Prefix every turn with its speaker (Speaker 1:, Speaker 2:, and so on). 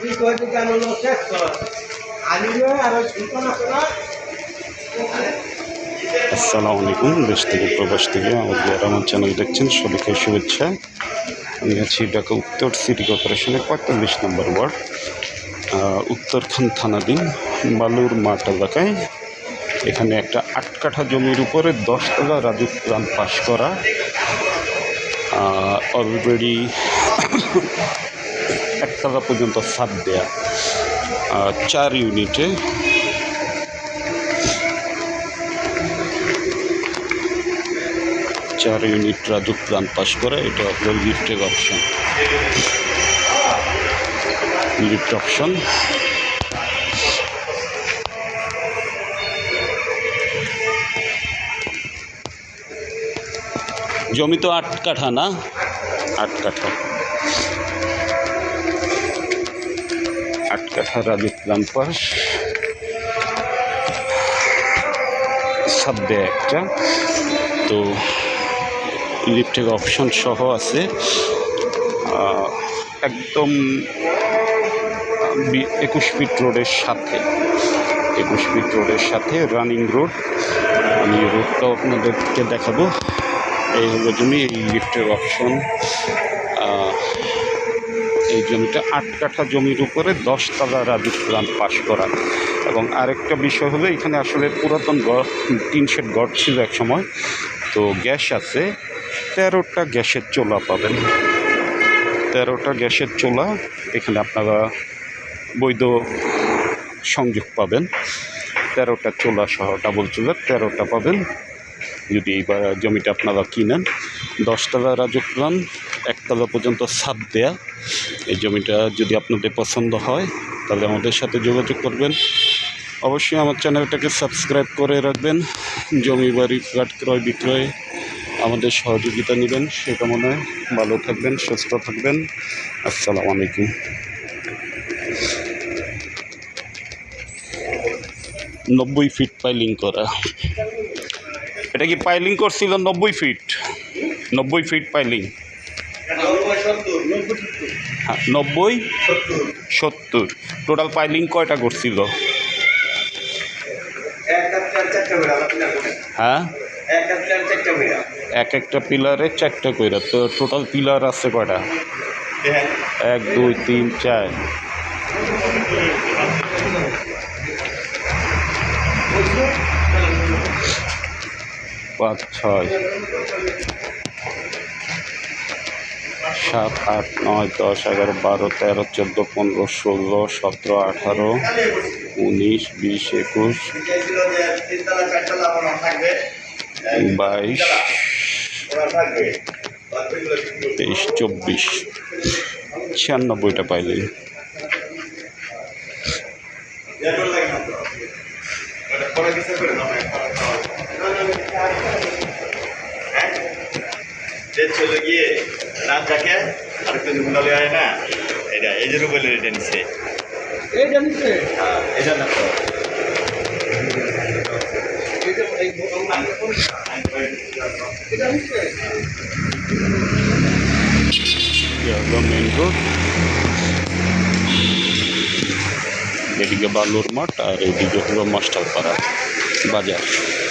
Speaker 1: আসসালামু আলাইকুম দেশ থেকে প্রবাস থেকে আমাদের আমার চ্যানেল দেখছেন সবাইকে শুভেচ্ছা আমি আছি ঢাকা উত্তর সিটি কর্পোরেশনের পঁয়তাল্লিশ নম্বর ওয়ার্ড উত্তরখান থানাধীন বালুর মাঠ এলাকায় এখানে একটা আট কাঠা জমির উপরে দশতলা রাজীব প্রাণ পাশ করা অলরেডি একটা টাকা পর্যন্ত ছাড় দেয়া চার ইউনিটে চার ইউনিট রাজুক প্ল্যান পাস করে এটা লিফটের গিফটের অপশন গিফট অপশন জমি তো আট কাঠা না আট কাঠা আটকাঠা ইসলাম পাশ সাববে একটা তো লিফটের অপশন সহ আছে একদম একুশ ফিট রোডের সাথে একুশ ফিট রোডের সাথে রানিং রোড আমি রোডটাও আপনাদেরকে দেখাবো এই হলো তুমি এই লিফটের অপশন জমিটা আট কাঠা জমির উপরে দশতলা রাজুক প্ল্যান পাশ করা এবং আরেকটা বিষয় হলো এখানে আসলে পুরাতন তিন শেড গড় ছিল এক সময় তো গ্যাস আছে তেরোটা গ্যাসের চোলা পাবেন তেরোটা গ্যাসের চোলা এখানে আপনারা বৈধ সংযোগ পাবেন তেরোটা চোলা সহ ডাবল চোলা তেরোটা পাবেন যদি এই জমিটা আপনারা কিনেন দশতলা রাজপ্রাণ একতলা পর্যন্ত ছাদ দেয়া এই জমিটা যদি আপনাদের পছন্দ হয় তাহলে আমাদের সাথে যোগাযোগ করবেন অবশ্যই আমার চ্যানেলটাকে সাবস্ক্রাইব করে রাখবেন জমি বাড়ি ফ্ল্যাট ক্রয় বিক্রয়ে আমাদের সহযোগিতা নেবেন সে কামনায় ভালো থাকবেন সুস্থ থাকবেন আসসালামু আলাইকুম নব্বই ফিট পাইলিং করা এটা কি পাইলিং করছিল নব্বই ফিট নব্বই ফিট পাইলিং হ্যাঁ নব্বই সত্তর টোটাল পাইলিং কয়টা করছিল হ্যাঁ এক একটা পিলারে চারটা কইরা তো টোটাল পিলার আছে কয়টা এক দুই তিন চার পাঁচ ছয় সাত আট নয় দশ এগারো বারো তেরো চোদ্দো পনেরো ষোলো সতেরো আঠারো উনিশ বিশ একুশ বাইশ তেইশ চব্বিশ ছিয়ানব্বইটা পাইলে চলে গিয়ে রাত থাকে আর কিন্তু ঘুমালে হয় না এটা এই যে রুবেলের এটা নিচ্ছে এইটা হ্যাঁ এটা এদিকে বালুর মাঠ আর এদিকে হলো মাস্টার পাড়া বাজার